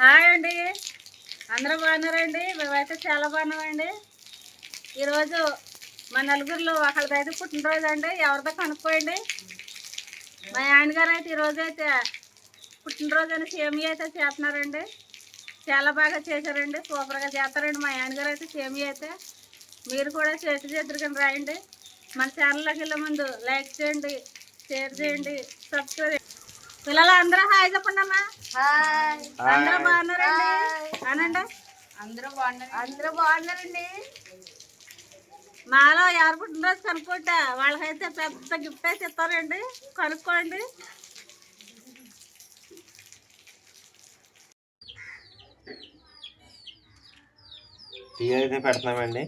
Hi అండి. అందరూ బాగున్నారండి? మేమైతే చాలా బాగున్నామండి. ఈరోజు మా నలుగురిలో ఒకళ్ళదైతే పుట్టినరోజు అండి. ఎవరిదో కనుక్కోండి. మా ఆయన గారు అయితే ఈరోజు అయితే పుట్టినరోజు అని సేమియా అయితే చేస్తున్నారండి. చాలా బాగా చేశారండి. సూపర్గా చేస్తారండి మా ఆయన గారు అయితే సేమియా అయితే. మీరు కూడా చేతి చేద్దరు రాయండి. మన ఛానల్లోకి వెళ్ళే ముందు లైక్ చేయండి షేర్ చేయండి సబ్స్క్రైబ్ పిల్లలు అందరూ హాయ్ చెప్పండి అమ్మా హాయ్. అందరూ బాగున్నారండి? అనండి? అందరూ బాగున్నారు అందరూ బాగున్నారండి. మాలో ఎవరు పుట్టినరోజు కనుక్కుంటా. వాళ్ళకైతే పెద్ద గిఫ్ట్ అయితే ఇస్తారండి. కనుక్కోండి. టీ అయితే పెడుతున్నామండి.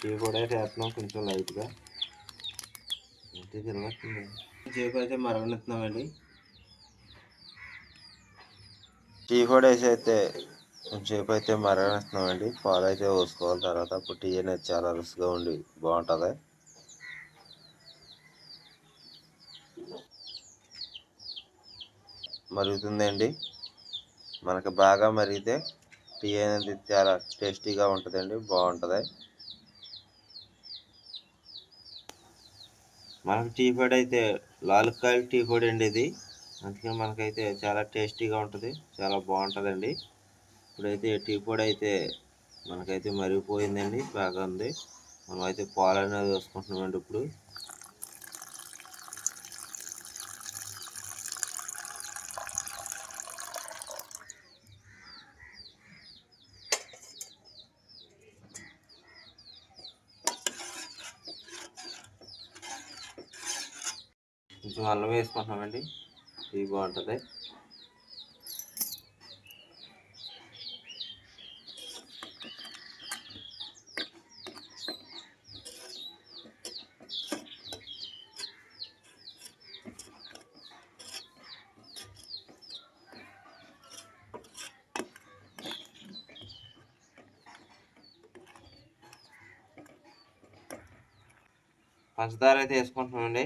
టీ కూడా చేస్తున్నాం కొంచెం లైట్గా. టీ తినవచ్చింది చేపు అయితే మరగనిస్తున్నామండి టీ కూడా వేసి అయితే కొంచెంసేపు అయితే మరగనిస్తున్నామండి పాలు అయితే పోసుకోవాలి తర్వాత. అప్పుడు టీ అనేది చాలా రుచిగా ఉండి బాగుంటుంది. మరుగుతుందండి. మనకి బాగా మరిగితే టీ అనేది చాలా టేస్టీగా ఉంటుందండి. బాగుంటుంది. మనకి టీ పొడి అయితే లాలుకాయలు టీ పొడి అండి ఇది. అందుకే మనకైతే చాలా టేస్టీగా ఉంటుంది చాలా బాగుంటుందండి. ఇప్పుడైతే టీ పొడి అయితే మనకైతే మరిగిపోయిందండి బాగా ఉంది. మనమైతే పాలు అనేది వేసుకుంటున్నామండి ఇప్పుడు. కొంచెం అల్లం వేసుకుంటున్నామండి. ఇది బాగుంటుంది. పంచదార అయితే వేసుకుంటున్నామండి.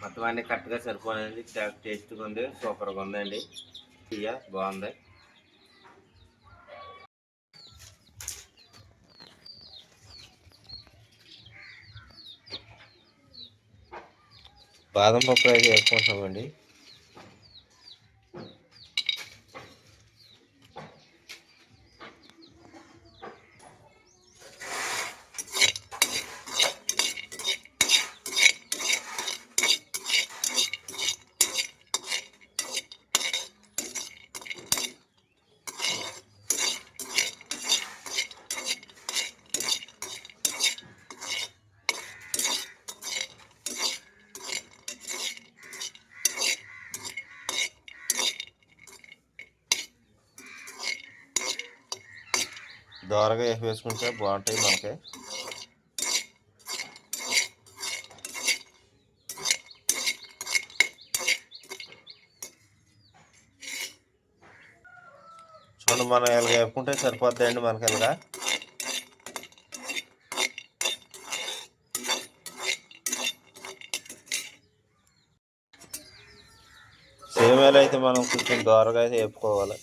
మొత్తం అన్ని కరెక్ట్గా సరిపోయింది చాలా టేస్ట్గా ఉంది. సూపర్గా ఉందండి. ఇయ్య బాగుంది. బాదం పప్పు అయితే వేసుకుంటామండి దోరగా వేసి వేసుకుంటే బాగుంటాయి మనకి. చూడండి మనం ఇలాగ వేపుకుంటే సరిపోద్దండి మనకి ఇలాగా. సేమేలు అయితే మనం కొంచెం దోరగా అయితే వేపుకోవాలి.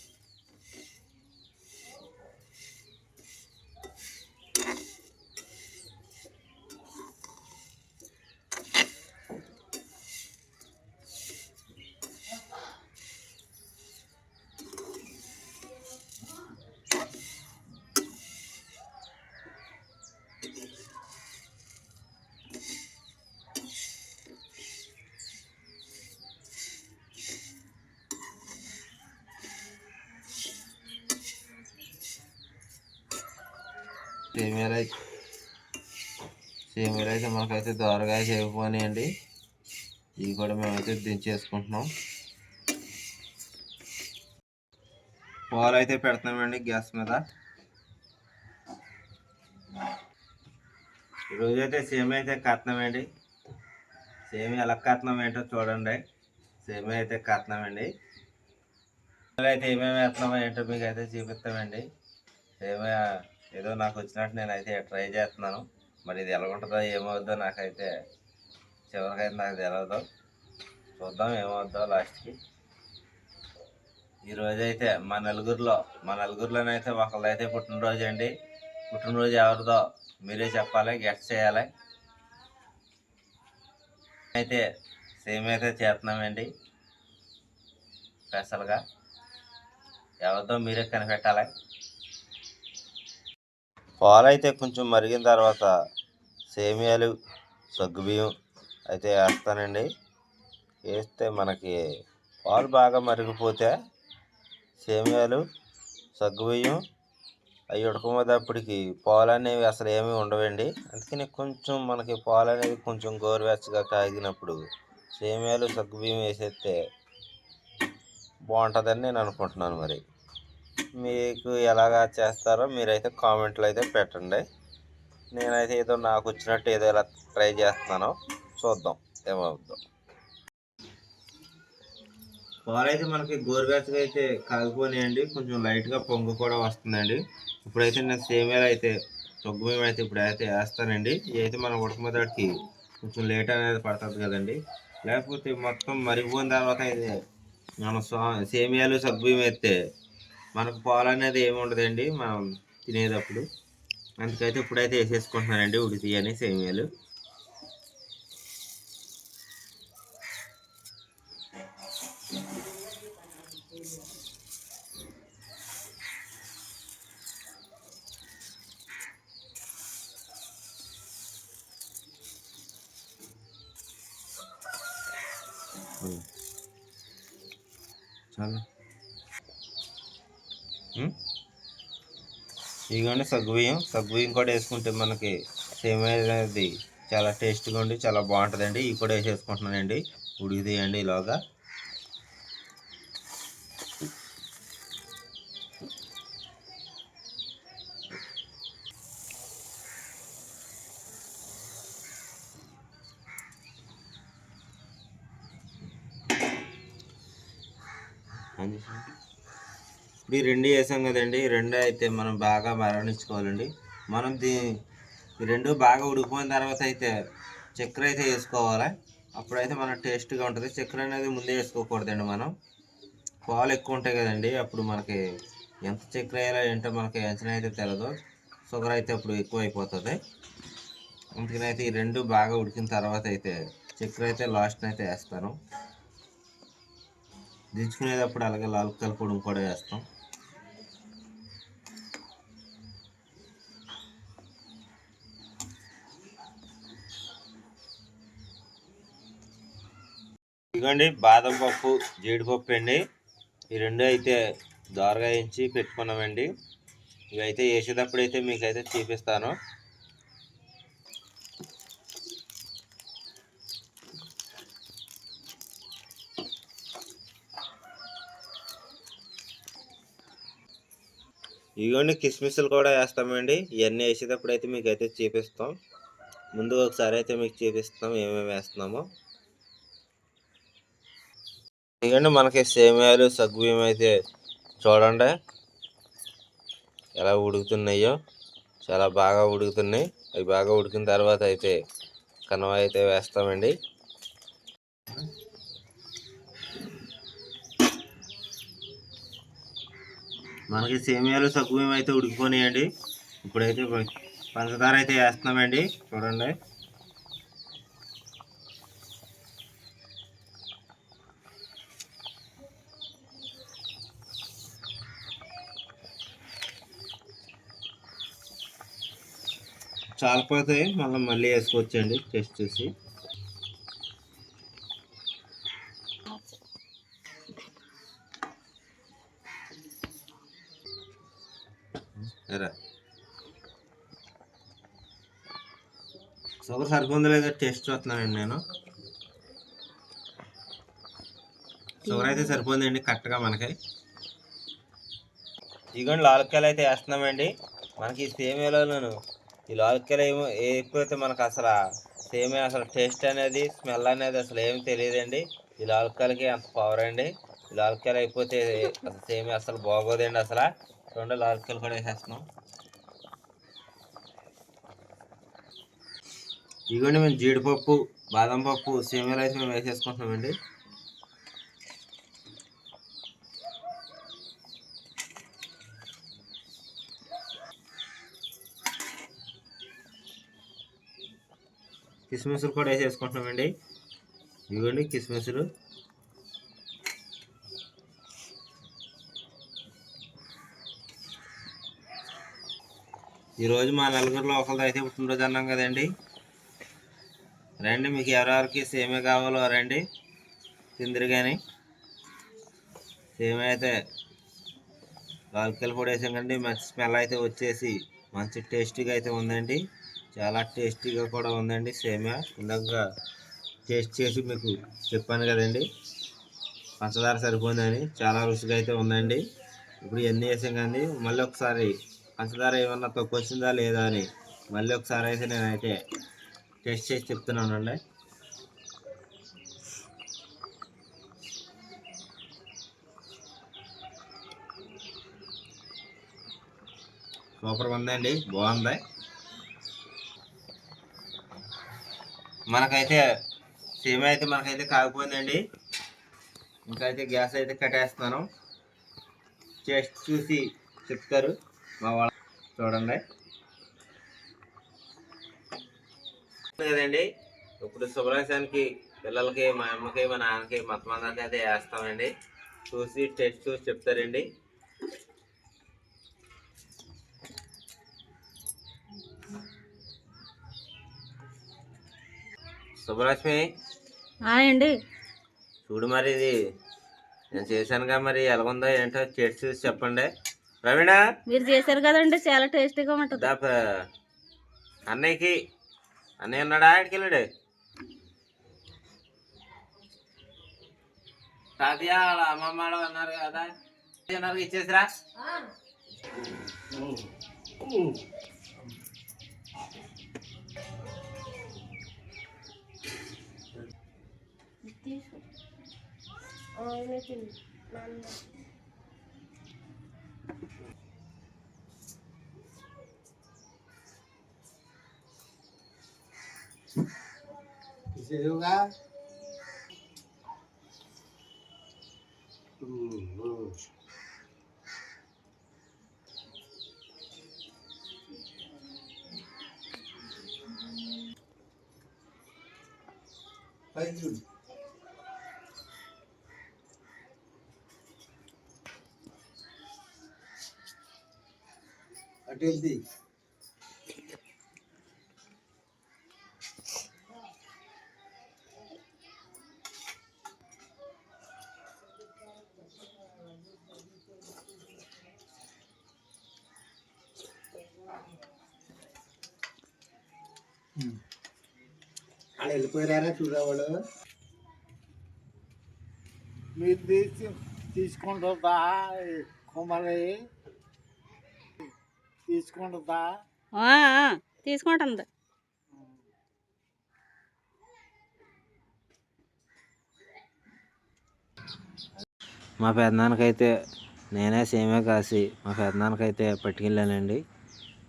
సేమియా రైస్ సేమియాలు అయితే మనకైతే దోరగా చేయకపోయినాయండి ఇవి కూడా మేమైతే దించేసుకుంటున్నాం. పాలు అయితే పెడుతున్నామండి గ్యాస్ మీద. ఈరోజు అయితే సేమియా అయితే కట్నామండి సేమియా ఎలా కట్టినాం ఏంటో చూడండి. సేమియా అయితే కట్నామండి అయితే ఏమేమి వేస్తున్నామో ఏంటో మీకు అయితే చూపిస్తామండి. సేమియా ఏదో నాకు వచ్చినట్టు నేనైతే ట్రై చేస్తున్నాను. మరి ఇది ఎలా ఉంటుందో ఏమవుద్దో నాకైతే చివరికైతే నాకు తెలియదు చూద్దాం ఏమవుద్దో లాస్ట్కి. ఈరోజైతే మా నలుగురిలో మా నలుగురిలోనైతే ఒకళ్ళైతే పుట్టినరోజు అండి. పుట్టినరోజు ఎవరిదో మీరే చెప్పాలి గెస్ట్ చేయాలి. అయితే సేమ్ అయితే చేస్తున్నామండి. స్పెషల్గా ఎవరిదో మీరే కనిపెట్టాలి. పాలు అయితే కొంచెం మరిగిన తర్వాత సేమియాలు సగ్గుబియ్యం అయితే వేస్తానండి. వేస్తే మనకి పాలు బాగా మరిగిపోతే సేమియాలు సగ్గుబియ్యం అవి ఉడకమోదప్పటికి పాలు అనేవి అసలు ఏమీ ఉండవండి. అందుకని కొంచెం మనకి పాలు అనేది కొంచెం గోరువెచ్చగా కాగినప్పుడు సేమియాలు సగ్గుబియ్యం వేసేస్తే బాగుంటుందని నేను అనుకుంటున్నాను మరి. మీకు ఎలాగా చేస్తారో మీరైతే కామెంట్లో అయితే పెట్టండి. నేనైతే ఏదో నాకు వచ్చినట్టు ఏదో ఇలా ట్రై చేస్తున్నాను. చూద్దాం ఏమవుద్దాం. పాలైతే అయితే మనకి గోరువెచ్చగా అయితే కాగిపోయినాయండి. కొంచెం లైట్గా పొంగు కూడా వస్తుందండి. ఇప్పుడైతే నేను సేమియాలు అయితే తొగ్గు మేము అయితే ఇప్పుడు అయితే వేస్తానండి. ఇవైతే మనం ఉడకమేదాడికి కొంచెం లేట్ అనేది పడుతుంది కదండి. లేకపోతే మొత్తం మరిగిపోయిన తర్వాత అయితే మనం సో- సేమియాలు సగ్గుబియ్యం అయితే మనకు పాలు అనేది ఏమి ఉండదండి మనం తినేటప్పుడు. అందుకైతే ఇప్పుడైతే వేసేసుకుంటున్నానండి ఉడితీయని సేమియాలు. ఇదిగోండి సగ్గుబియ్యం. సగ్గుబియ్యం కూడా వేసుకుంటే మనకి సేమ్ అనేది చాలా టేస్ట్గా ఉండి చాలా బాగుంటుందండి. ఇవి కూడా వేసేసుకుంటున్నానండి. ఉడికి తీయండి ఇలాగా. ఈ రెండు వేసాం కదండి. రెండు అయితే మనం బాగా మరణించుకోవాలండి. మనం దీ రెండు బాగా ఉడికిపోయిన తర్వాత అయితే చక్కెర అయితే వేసుకోవాలి? అప్పుడైతే మన టేస్ట్గా ఉంటుంది. చక్కెర అనేది ముందే వేసుకోకూడదండి మనం. పాలు ఎక్కువ ఉంటాయి కదండి. అప్పుడు మనకి ఎంత చక్కెర వేయాలో ఏంటో మనకి అంచనా అయితే తెలదు. షుగర్ అయితే అప్పుడు ఎక్కువ అయిపోతుంది అందుకని అయితే ఈ రెండు బాగా ఉడికిన తర్వాత అయితే చక్కెర అయితే లాస్ట్ అయితే వేస్తాను. దించుకునేటప్పుడు అలాగే లాలుకల పొడి కూడా వేస్తాం. ఇదిగోండి బాదం పప్పు జీడిపప్పు అండి. ఈ రెండు అయితే దోరగా వేయించి పెట్టుకున్నామండి. ఇవి అయితే వేసేటప్పుడు అయితే మీకు అయితే చూపిస్తాను. ఇదిగోండి కిస్మిస్లు కూడా వేస్తామండి. ఇవన్నీ వేసేటప్పుడు అయితే మీకు అయితే చూపిస్తాం. ముందు ఒకసారి అయితే మీకు చూపిస్తాం ఏమేమి వేస్తున్నామో. ఇదిగోండి మనకి సేమియాలు సగ్గుబియ్యం అయితే చూడండి ఎలా ఉడుకుతున్నాయో. చాలా బాగా ఉడుకుతున్నాయి. అవి బాగా ఉడికిన తర్వాత అయితే కనవ అయితే వేస్తామండి. మనకి సేమియాలు సగ్గుబియ్యం అయితే ఉడికిపోయినాయండి. ఇప్పుడైతే పంచదార అయితే వేస్తున్నామండి. చూడండి. చాలిపోతాయి మళ్ళీ మళ్ళీ వేసుకోవచ్చండి టెస్ట్ చేసి. ఎరా. షుగర్ సరిపోందో లేదో టేస్ట్ చూస్తున్నానండి నేను. షుగర్ అయితే సరిపోయిందండి కరెక్ట్గా మనకి. ఇదిగోండి లాలక్కాయలు అయితే వేస్తున్నామండి. మనకి సేమియాలోను ఈ లోకల్ ఏమో వేయకపోతే మనకు అసలు సేమే అసలు టేస్ట్ అనేది స్మెల్ అనేది అసలు ఏమి తెలియదండి. ఈ లాలక్కాయలకి అంత పవర్ అండి. ఈ లాలక్కాయలు అయిపోతే అసలు సేమే అసలు బాగోదండి అసలు. రెండు లాలక్కాయలు కూడా వేసేస్తున్నాం. ఇదిగోండి మేము జీడిపప్పు బాదం పప్పు సేమియాలు అయితే మేము వేసేసుకుంటున్నామండి. కిస్మిస్లు కూడా వేసేసుకుంటున్నామండి. ఇవ్వండి కిస్మిస్లు. ఈరోజు మా నలుగురిలో ఒకరిది అయితే పుట్టినరోజు అన్నాం కదండి. రండి మీకు ఎవరెవరికి సేమే కావాలో రండి. తిందరు కానీ సేమే అయితే లాల్కల్ పొడి వేసాం కండి మంచి స్మెల్ అయితే వచ్చేసి మంచి టేస్టీగా అయితే ఉందండి. చాలా టేస్టీగా కూడా ఉందండి సేమియా. ఇందాక టేస్ట్ చేసి మీకు చెప్పాను కదండి. పంచదార సరిపోయిందని చాలా రుచిగా అయితే ఉందండి. ఇప్పుడు ఎన్ని వేసాం కానీ మళ్ళీ ఒకసారి పంచదార ఏమన్నా తక్కువ వచ్చిందా లేదా అని మళ్ళీ ఒకసారి అయితే నేనైతే టేస్ట్ చేసి చెప్తున్నానండి. సూపర్గా ఉందండి. బాగుంది. మనకైతే సేమ్ అయితే మనకైతే కాకపోయిందండి ఇంకైతే గ్యాస్ అయితే కట్టేస్తున్నాను. టేస్ట్ చూసి చెప్తారు మా వాళ్ళ చూడండి. కదండి ఇప్పుడు శుభ్రాశానికి పిల్లలకి మా అమ్మకి మా నాన్నకి మొత్తం అయితే వేస్తామండి. చూసి టెస్ట్ చూసి చెప్తారండి. శుభలక్ష్మి అండి. చూడు మరి ఇది. నేను చేశానుగా మరి ఎలాగుందో ఏంటో టేస్ట్ చూసి చెప్పండి. ప్రవీణ? మీరు చేశారు కదండి చాలా టేస్టీగా ఉంటుంది. అన్నయ్యకి అన్నయ్య ఉన్నాడా ఆడికి వెళ్ళాడు? తాతయ్య వాళ్ళ అమ్మమ్మ వాళ్ళు అన్నారు కదా. oh ini sih nanda Bisa juga. Hmm, hmm. Thank you. అన్నారు ఇచ్చేసిరా వాళ్ళు hmm. వెళ్ళిపోయారా చూడేవాళ్ళు మీరు తీసి తీసుకుంటుందా కుమ్మరి తీసుకుంటుందా? తీసుకుంటుంది. మా పెద్దనాన్నకైతే నేనే సేమే కాసి మా పెద్దనాన్నకైతే పట్టుకెళ్ళానండి.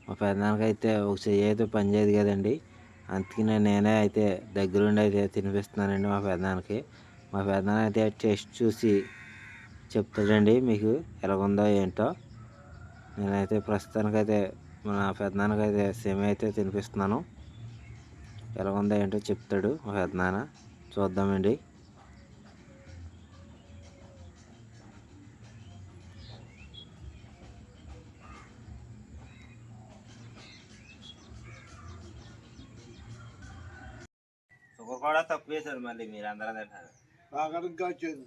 మా పెద్దనాన్నకైతే ఒక చెయ్యి అయితే పని చేయదు కదండి. అందుకనే నేనే అయితే దగ్గరుండి అయితే తినిపిస్తున్నానండి మా పెద్దనాన్నకి. మా పెద్దనాన్న అయితే టేస్ట్ చూసి చెప్తాడండి మీకు ఎలాగుందో ఏంటో. నేనైతే ప్రస్తుతానికైతే మా పెద్దనాన్నకైతే సేమే అయితే తినిపిస్తున్నాను. ఎలాగుందో ఏంటో చెప్తాడు మా పెద్దనాన్న. చూద్దామండి. షుగర్ కూడా తక్కువ వేశారు మళ్ళీ మీరు అందరూ తింటారు. బాగా వచ్చింది.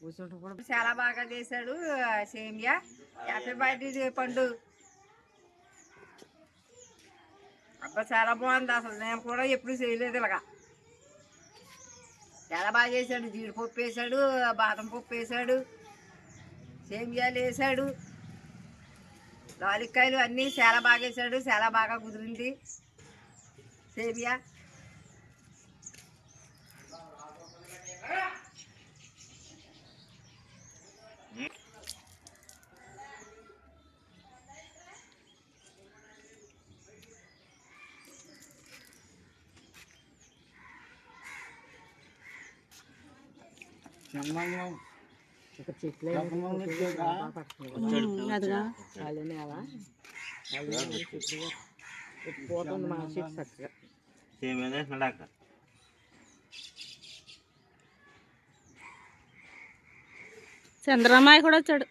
కూర్చుంటూ కూడా చాలా బాగా చేశాడు సేమియా. హ్యాపీ బర్త్డే పండు. అబ్బా చాలా బాగుంది అసలు. నేను కూడా ఎప్పుడు చేయలేదు ఇలాగా. చాలా బాగా చేశాడు. జీడిపప్పు వేసాడు బాదం పప్పు వేసాడు సేమియాలు వేసాడు లాలిక్కాయలు అన్నీ చాలా బాగా వేసాడు చాలా బాగా కుదిరింది. సేమియా. చిన్నంలో చెట్లు పోతుంది మా చెట్టు చక్కగా. చంద్రమాయ కూడా వచ్చాడు.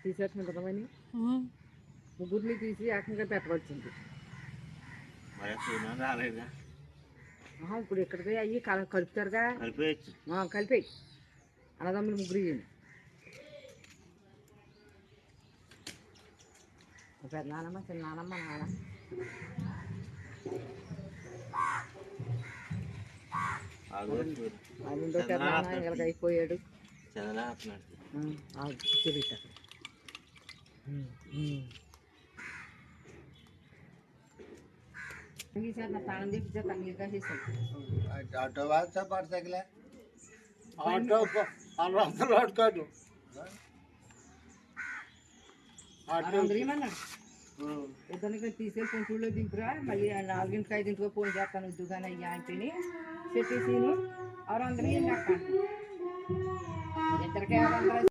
తీసేసుకుంటామని ముగ్గురిని తీసి ఏకంగా పెట్టవచ్చింది మరి సేమే రాలేదా ఆహా, ఇప్పుడు ఇక్కడికి అయ్యి కల కలుపుతారుగా. కలిపేయచ్చు. కలిపేయి. అన్నదమ్ములు ముగ్గురు ఇయ్యండి పెద్ద నానమ్మ చిన్న నానమ్మ నాన్న. పెద్ద ఇలాగ అయిపోయాడు. తన్నీరుగా చేశాను ఆటో వాడితే పడతగలే ఆటో ఆరు వందలు ఆడుకోడు ఆటో అందరూ ఏమన్నా ఇద్దరికి తీసుకెళ్ళి కొంచెంలో దింపురా మళ్ళీ నాలుగింటికి ఐదింటికి ఫోన్ చేస్తాను ఉద్దుగానే అయ్యా అంటేని చెప్పేసిను ఆరు వందలు ఇవ్వండి అక్క ఇద్దరికి ఆరు వందలు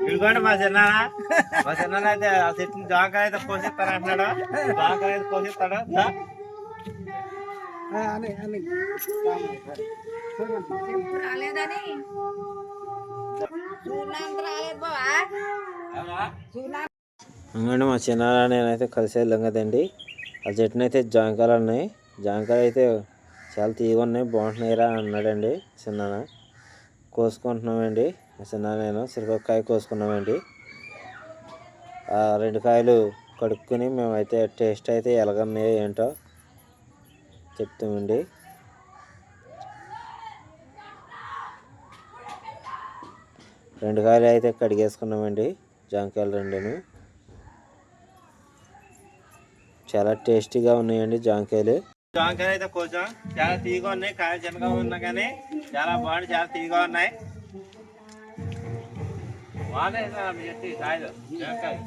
ఇదిగోండి మా చిన్న మా చిన్న అయితే ఆ చెట్టుని జాంకాయ అయితే కోసిస్తాను అంటున్నాడు. జాంకాయ అయితే కోసిస్తాడు. రాలేదని. రాలేదు బావా. చూడ ఇంకండి మా చిన్న నేనైతే కలిసి వెళ్ళాం కదండి ఆ చెట్టుని అయితే జాంకాయలు ఉన్నాయి. జాంకాయలు అయితే చాలా తీగ ఉన్నాయి. బాగుంటున్నాయిరా అన్నాడండి చిన్న కోసుకుంటున్నామండి. చిన్న నేను కాయ కోసుకున్నామండి. ఆ రెండు కాయలు కడుక్కుని మేమైతే టేస్ట్ అయితే ఎలాగన్నాయో ఏంటో చెప్తామండి. రెండు కాయలు అయితే కడిగేసుకున్నామండి జాంకాయలు రెండును. చాలా టేస్టీగా ఉన్నాయండి జాంకాయలు. జాంకాయలు అయితే కొంచెం చాలా తీగా ఉన్నాయి కాయలు చిన్నగా ఉన్నా కానీ చాలా బాగుంది చాలా తీగా ఉన్నాయి. బాగున్నాయి సార్ మీ చెట్టు కాయలు జాంకాయలు